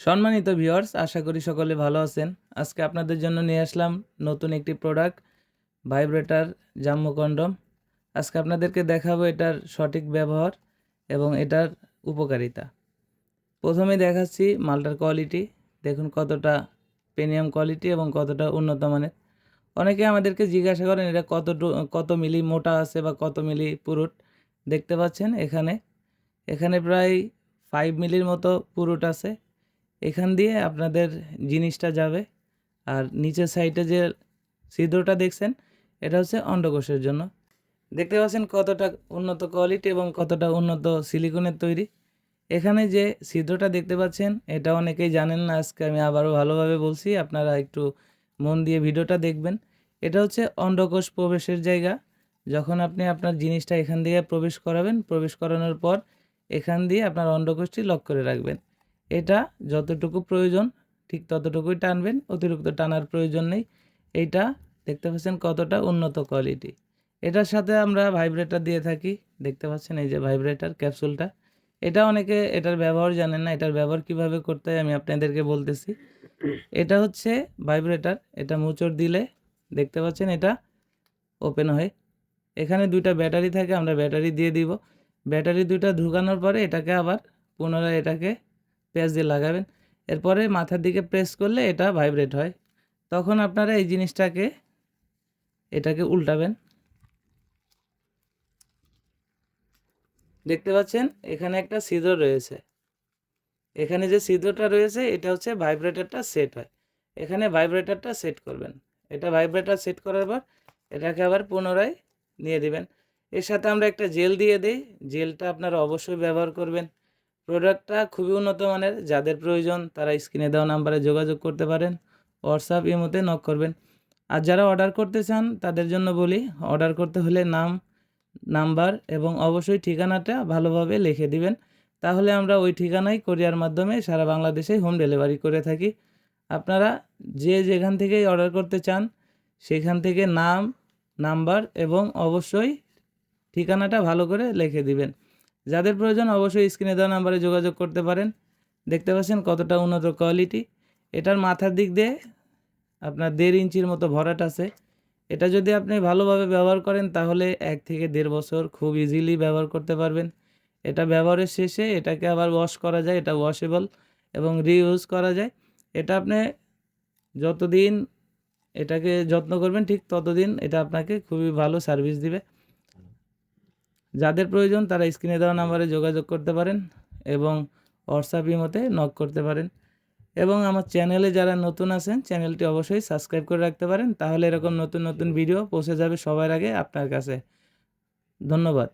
সম্মানিত ভিউয়ার্স, আশা করি সকলে ভালো আছেন। আজকে আপনাদের জন্য নিয়ে আসলাম নতুন একটি প্রোডাক্ট, ভাইব্রেটার জাম্মু কন্ডম। আজকে আপনাদেরকে দেখাবো এটার সঠিক ব্যবহার এবং এটার উপকারিতা। প্রথমে দেখাচ্ছি মালটার কোয়ালিটি। দেখুন কতটা প্রিমিয়াম কোয়ালিটি এবং কতটা উন্নত মানের। অনেকে আমাদেরকে জিজ্ঞাসা করেন, এটা কত কত মিলি মোটা আছে বা কত মিলি পুরুট? দেখতে পাচ্ছেন এখানে। এখানে প্রায় ফাইভ মিলির মতো পুরুট আছে। এখান দিয়ে আপনাদের জিনিসটা যাবে। আর নিচের সাইডে যে ছিদ্রটা দেখছেন, এটা হচ্ছে অন্ডকোষের জন্য। দেখতে পাচ্ছেন কতটা উন্নত কোয়ালিটি এবং কতটা উন্নত সিলিকনের তৈরি। এখানে যে ছিদ্রটা দেখতে পাচ্ছেন, এটা অনেকেই জানেন না, আজকে আমি আবারও ভালোভাবে বলছি, আপনারা একটু মন দিয়ে ভিডিওটা দেখবেন। এটা হচ্ছে অন্ডকোষ প্রবেশের জায়গা। যখন আপনি আপনার জিনিসটা এখান দিয়ে প্রবেশ করাবেন, প্রবেশ করানোর পর এখান দিয়ে আপনার অন্ডকোষটি লক করে রাখবেন। এটা যতটুকু প্রয়োজন, ঠিক ততটুকুই টানবেন, অতিরিক্ত টানার প্রয়োজন নেই। এইটা দেখতে পাচ্ছেন কতটা উন্নত কোয়ালিটি এটার সাথে আমরা ভাইব্রেটার দিয়ে থাকি, দেখতে পাচ্ছেন এই যে ভাইব্রেটার ক্যাপসুলটা এটা অনেকে এটার ব্যবহার জানেন না, এটার ব্যবহার কীভাবে করতে হয় আমি আপনাদেরকে বলতেছি। এটা হচ্ছে ভাইব্রেটার এটা মুচড় দিলে, দেখতে পাচ্ছেন এটা ওপেন হয়। এখানে দুইটা ব্যাটারি থাকে, আমরা ব্যাটারি দিয়ে দিব। ব্যাটারি দুইটা ঢুকানোর পরে এটাকে আবার পুনরায় এটাকে পেঁয়াজ দিয়ে লাগাবেন। এরপরে মাথার দিকে প্রেস করলে এটা ভাইব্রেট হয়। তখন আপনারা এই জিনিসটাকে, এটাকে উল্টাবেন। দেখতে পাচ্ছেন? এখানে একটা ছিদ্র রয়েছে। এখানে যে ছিদ্রটা রয়েছে, এটা হচ্ছে ভাইব্রেটারটা সেট হয়। এখানে ভাইব্রেটারটা সেট করবেন। এটা ভাইব্রেটার সেট করার পর, এটাকে আবার পুনরায় নিয়ে দিবেন। এর সাথে আমরা একটা জেল দিয়ে দিই। জেলটা আপনারা অবশ্যই ব্যবহার করবেন। প্রোডাক্টটা খুবই উন্নত মানের। যাদের প্রয়োজন, তারা স্ক্রিনে দেওয়া নাম্বারে যোগাযোগ করতে পারেন। হোয়াটসঅ্যাপ ইমোতে নক করবেন। আর যারা অর্ডার করতে চান, তাদের জন্য বলি অর্ডার করতে হলে নাম নাম্বার এবং অবশ্যই ঠিকানাটা ভালোভাবে লিখে দিবেন। তাহলে আমরা ওই ঠিকানায় কোরিয়ার মাধ্যমে সারা বাংলাদেশে হোম ডেলিভারি করে থাকি। আপনারা যে যেখান থেকেই অর্ডার করতে চান, সেখান থেকে নাম নাম্বার এবং অবশ্যই ঠিকানাটা ভালো করে লিখে দিবেন। যাদের প্রয়োজন অবশ্যই স্ক্রিনে দেওয়া নাম্বারে যোগাযোগ করতে পারেন। দেখতে পাচ্ছেন কতটা উন্নত কোয়ালিটি এটার মাথার দিক দিয়ে আপনার দেড় ইঞ্চির মতো ভরাট আছে। এটা যদি আপনি ভালোভাবে ব্যবহার করেন, তাহলে এক থেকে দেড় বছর খুব ইজিলি ব্যবহার করতে পারবেন। এটা ব্যবহারের শেষে এটাকে আবার ওয়াশ করা যায়, এটা ওয়াশেবল এবং রিইউজ করা যায়। এটা আপনি যতদিন এটাকে যত্ন করবেন, ঠিক ততদিন এটা আপনাকে খুবই ভালো সার্ভিস দিবে। যাদের প্রয়োজন তারা স্ক্রিনে দেওয়া নাম্বারে যোগাযোগ করতে পারেন এবং হোয়াটসঅ্যাপ মতে নক করতে পারেন। এবং আমার চ্যানেলে যারা নতুন আছেন, চ্যানেলটি অবশ্যই সাবস্ক্রাইব করে রাখতে পারেন, তাহলে এরকম নতুন নতুন ভিডিও পৌঁছে যাবে সবার আগে আপনার কাছে। ধন্যবাদ।